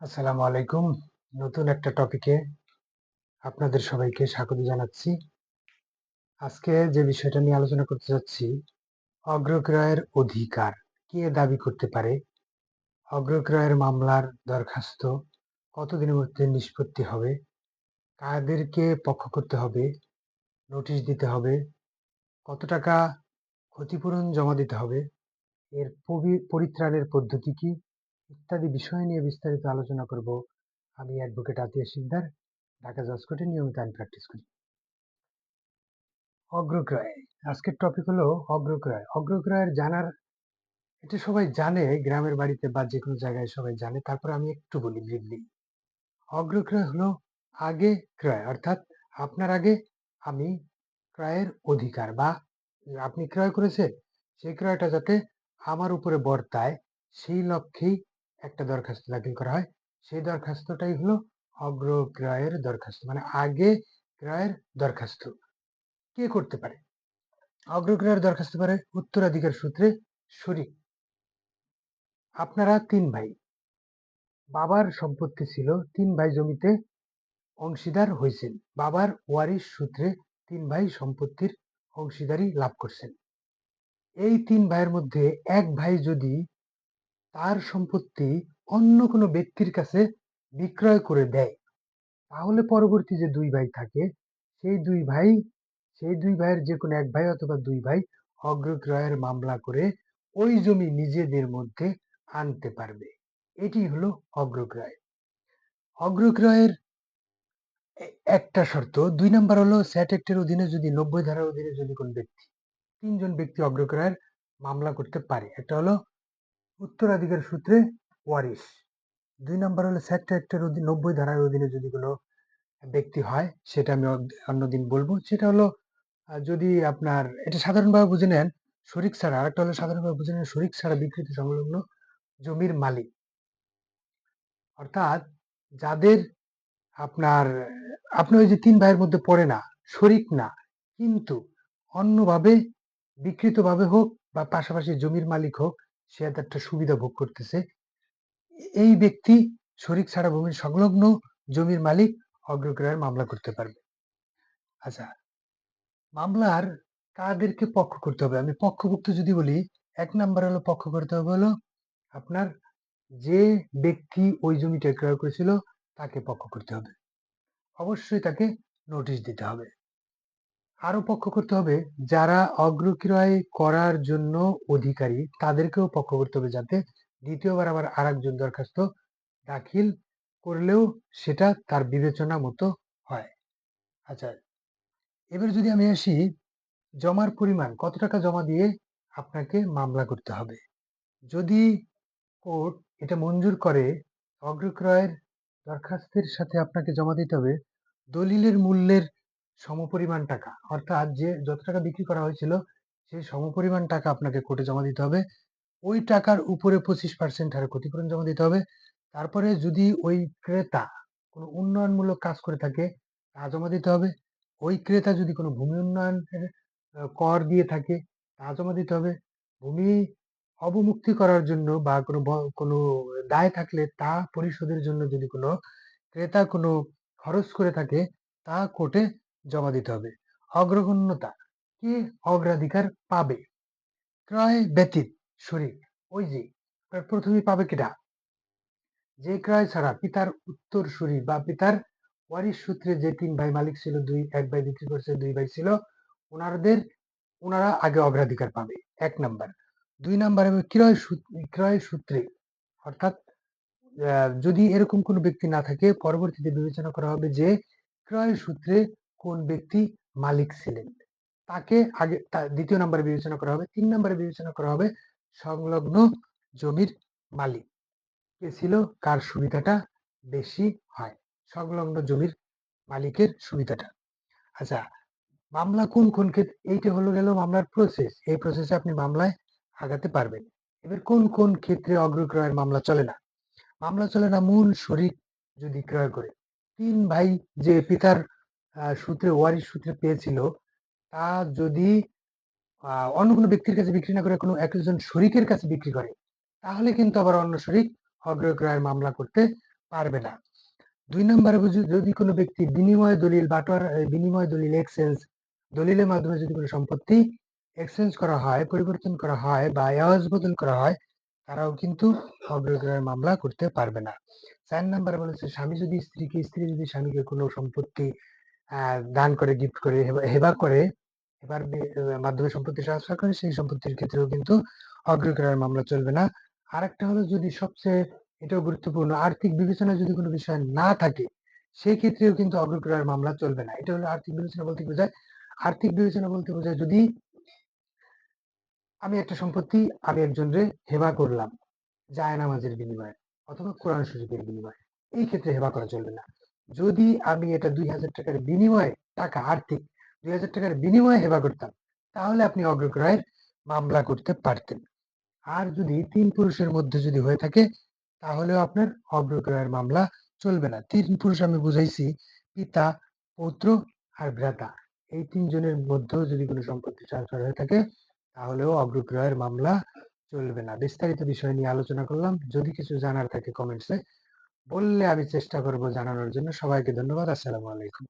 আসসালামু আলাইকুম। নতুন একটা টপিকে আপনাদের সবাইকে স্বাগত জানাচ্ছি। আজকে যে বিষয়টা নিয়ে আলোচনা করতে যাচ্ছি, অগ্রক্রয়ের অধিকার কে দাবি করতে পারে? অগ্রক্রয়ের মামলার দরখাস্ত কতদিনের মধ্যে নিষ্পত্তি হবে? কাদেরকে পক্ষ করতে হবে? নোটিশ দিতে হবে? কত টাকা ক্ষতিপূরণ জমা দিতে হবে? এর পরিত্রাণের পদ্ধতি কি? ইত্যাদি বিষয় নিয়ে বিস্তারিত আলোচনা করব। আমি অ্যাডভোকেট আতিয়া সিকদার ঢাকা জজ কোর্টে নিয়মিত আইন প্র্যাকটিস করি। অগ্রক্রয়, আজকের টপিক হলো অগ্রক্রয়। অগ্রক্রয়ের জানার, এটা সবাই জানে, গ্রামের বাড়িতে বা যে কোনো জায়গায় সবাই জানে, তারপর আমি একটু বলি ব্রিফলি অগ্রক্রয় হলো আগে ক্রয়, অর্থাৎ আপনার আগে আমি ক্রয়ের অধিকার বা আপনি ক্রয় করেছেন, সেই ক্রয়টা যাতে আমার উপরে বর্তায়, সেই লক্ষ্যেই একটা দরখাস্ত দাখিল করা হয়। সেই দরখাস্তটাই হলো অগ্রক্রয়ের দরখাস্ত মানে আগে ক্রয়ের দরখাস্ত। কে করতে পারে? অগ্রক্রয়ের দরখাস্ত পারে উত্তরাধিকার সূত্রে শরিক আপনারা তিন ভাই। বাবার সম্পত্তি ছিল, তিন ভাই জমিতে অংশীদার হয়েছেন বাবার ওয়ারিশ সূত্রে তিন ভাই সম্পত্তির অংশীদারি লাভ করছেন। এই তিন ভাইয়ের মধ্যে এক ভাই যদি তার সম্পত্তি অন্য কোনো ব্যক্তির কাছে বিক্রয় করে দেয়। তাহলে পরবর্তী যে দুই ভাই থাকে, সেই দুই ভাই, সেই দুই ভাইয়ের যে কোনো এক ভাই অথবা দুই ভাই অগ্রক্রয়ের মামলা করে ওই জমি নিজেদের মধ্যে আনতে পারবে। এটি হলো অগ্রক্রয়। অগ্রক্রয়ের একটা শর্ত, দুই নাম্বার হলো স্যাট অ্যাক্টের অধীনে যদি, নব্বই ধারার অধীনে যদি কোন ব্যক্তি, তিনজন ব্যক্তি অগ্রক্রয়ের মামলা করতে পারে, একটা হলো উত্তরাধিকার সূত্রে ওয়ারিশ। দুই নম্বর হলো স্যাট অ্যাক্টের অধীনে নব্বই ধারার অধীনে যদি কোনো ব্যক্তি হয়, সেটা আমি অন্যদিন বলব। সেটা হলো যদি আপনার, এটা সাধারণভাবে বুঝে নেন, শরিক ছাড়া, আরেকটা হলো সাধারণভাবে বুঝে নেন, শরিক ছাড়া বিকৃতি সংলগ্ন জমির মালিক। অর্থাৎ যাদের আপনার, আপনি ওই যে তিন ভাইয়ের মধ্যে পড়ে না, শরিক না, কিন্তু অন্যভাবে বিকৃতভাবে হোক বা পাশাপাশি জমির মালিক হোক সে একটা সুবিধা ভোগ করতেছে। এই ব্যক্তি শরিক ছাড়া ভূমির সংলগ্ন জমির মালিক অগ্রক্রয়ের মামলা করতে পারবে। আচ্ছা মামলার কাদেরকে পক্ষ করতে হবে? আমি পক্ষভুক্ত যদি বলি, এক নাম্বার হলো পক্ষ করতে হবে হলো আপনার যে ব্যক্তি ওই জমিটা ক্রয় করেছিল, তাকে পক্ষ করতে হবে। অবশ্যই তাকে নোটিশ দিতে হবে। আরও পক্ষ করতে হবে, যারা অগ্রক্রয় করার জন্য অধিকারী, তাদেরকেও পক্ষ করতে হবে যাতে দ্বিতীয়বার আবার আরেকজন দরখাস্ত দাখিল করলেও সেটা তার বিবেচনা মতো হয়। আচ্ছা এবার যদি আমি আসি, জমার পরিমাণ, কত টাকা জমা দিয়ে আপনাকে মামলা করতে হবে? যদি কোর্ট এটা মঞ্জুর করে, অগ্রক্রয়ের দরখাস্তের সাথে আপনাকে জমা দিতে হবে, দলিলের মূল্যের সমপরিমাণ টাকা। অর্থাৎ যে যত টাকা বিক্রি করা হয়েছিল সেই সমপরিমাণ টাকা আপনাকে কোর্টে জমা দিতে হবে। ওই টাকার উপরে পঁচিশ পার্সেন্ট হারে ক্ষতিপূরণ জমা দিতে হবে। তারপরে যদি ওই ক্রেতা কোনো উন্নয়নমূলক কাজ করে থাকে, তা জমা দিতে হবে। ওই ক্রেতা যদি কোনো ভূমি উন্নয়নের কর দিয়ে থাকে, তা জমা দিতে হবে। ভূমি অবমুক্তি করার জন্য বা কোনো কোনো দায় থাকলে তা পরিশোধের জন্য যদি কোনো ক্রেতা কোনো খরচ করে থাকে, তা কোর্টে জমা দিতে হবে। অগ্রগণ্যতা, কে অগ্রাধিকার পাবে? ক্রয় ব্যতীত শরীর, ওই যে প্রথমেই পাবে কিনা? যে ক্রয় ছাড়া পিতার উত্তর শরীর বা পিতার ওয়ারিশ সূত্রে যে তিন ভাই মালিক ছিল, দুই, এক ভাই বিক্রি করছে, দুই ভাই ছিল ওনাদের ওনারা আগে অগ্রাধিকার পাবে। এক নাম্বার। দুই নাম্বার হবে ক্রয় সূত্র ক্রয় সূত্রে, অর্থাৎ যদি এরকম কোনো ব্যক্তি না থাকে, পরবর্তীতে বিবেচনা করা হবে যে, ক্রয় সূত্রে কোন ব্যক্তি মালিক ছিলেন। তাকে আগে দ্বিতীয় নম্বরে বিবেচনা করা হবে। তিন নম্বরে বিবেচনা করা হবে সংলগ্ন জমির মালিক। কে ছিল? কার সুবিধাটা বেশি হয়? সংলগ্ন জমির মালিকের সুবিধাটা। আচ্ছা মামলা কোন কোন ক্ষেত্রে, এইটা হলো গেল মামলার প্রসেস এই প্রসেসে আপনি মামলায় আগাতে পারবেন। এবার কোন কোন ক্ষেত্রে অগ্রক্রয়ের মামলা চলে না? মামলা চলে না, মূল শরিক যদি ক্রয় করে। তিন ভাই যে পিতার সূত্রে ওয়ারিশ সূত্রে পেয়েছিল তা যদি অন্য কোনো ব্যক্তির কাছে বিক্রি না করে কোনো একজন শরিকের কাছে বিক্রি করে তাহলে কিন্তু আবার অন্য শরিক অগ্রক্রয়ের মামলা করতে পারবে না। ২ নম্বরে যদি কোনো ব্যক্তি বিনিময় দলিল বাটোয়ারা বিনিময় দলিল এক্সচেঞ্জ দলিলের মাধ্যমে যদি কোনো সম্পত্তি এক্সচেঞ্জ করা হয়, পরিবর্তন করা হয় বা এওয়াজ বদল করা হয়, তারাও কিন্তু অগ্রগ্রহের মামলা করতে পারবে না। চার নম্বরে বলেছে স্বামী যদি স্ত্রীকে, স্ত্রী যদি স্বামীকে কোনো সম্পত্তি দান করে, গিফট করে, হেবা করে, হেবার মাধ্যমে সম্পত্তি ট্রান্সফার করে সেই সম্পত্তির ক্ষেত্রেও কিন্তু অগ্রগ্রহের মামলা চলবে না। আরেকটা হলো যদি সবচেয়ে এটাও গুরুত্বপূর্ণ আর্থিক বিবেচনায় যদি কোনো বিষয় না থাকে, সেক্ষেত্রেও কিন্তু অগ্রগ্রহের মামলা চলবে না। এটা হলো আর্থিক বিবেচনা বলতে বোঝায়? আর্থিক বিবেচনা বলতে বোঝায় যদি আমি একটা সম্পত্তি আমি একজনরে হেবা করলাম জায়নামাজের বিনিময়ে অথবা কোরআন শরীফের বিনিময়ে। এই ক্ষেত্রে হেবা করা চলবে না। যদি আমি এটা ৳২,০০০ র বিনিময়ে টাকা আর্থিক ৳২,০০০ র বিনিময়ে হেবা করতাম, তাহলে আপনি অগ্রগ্রহের মামলা করতে পারতেন। আর যদি ৩ পুরুষের মধ্যে যদি হয়ে থাকে, তাহলেও আপনার অগ্রগ্রহের মামলা চলবে না। ৩ পুরুষ আমি বুঝাইছি পিতা, পৌত্র আর ভ্রাতা। এই তিনজনের মধ্যেও যদি কোনো সম্পত্তি ট্রান্সফার হয়ে থাকে, তাহলেও অগ্রগ্রহের মামলা চলবে না। বিস্তারিত বিষয় নিয়ে আলোচনা করলাম। যদি কিছু জানার থাকে কমেন্টসে বললে আমি চেষ্টা করব জানানোর জন্য। সবাইকে ধন্যবাদ। আসসালামু আলাইকুম।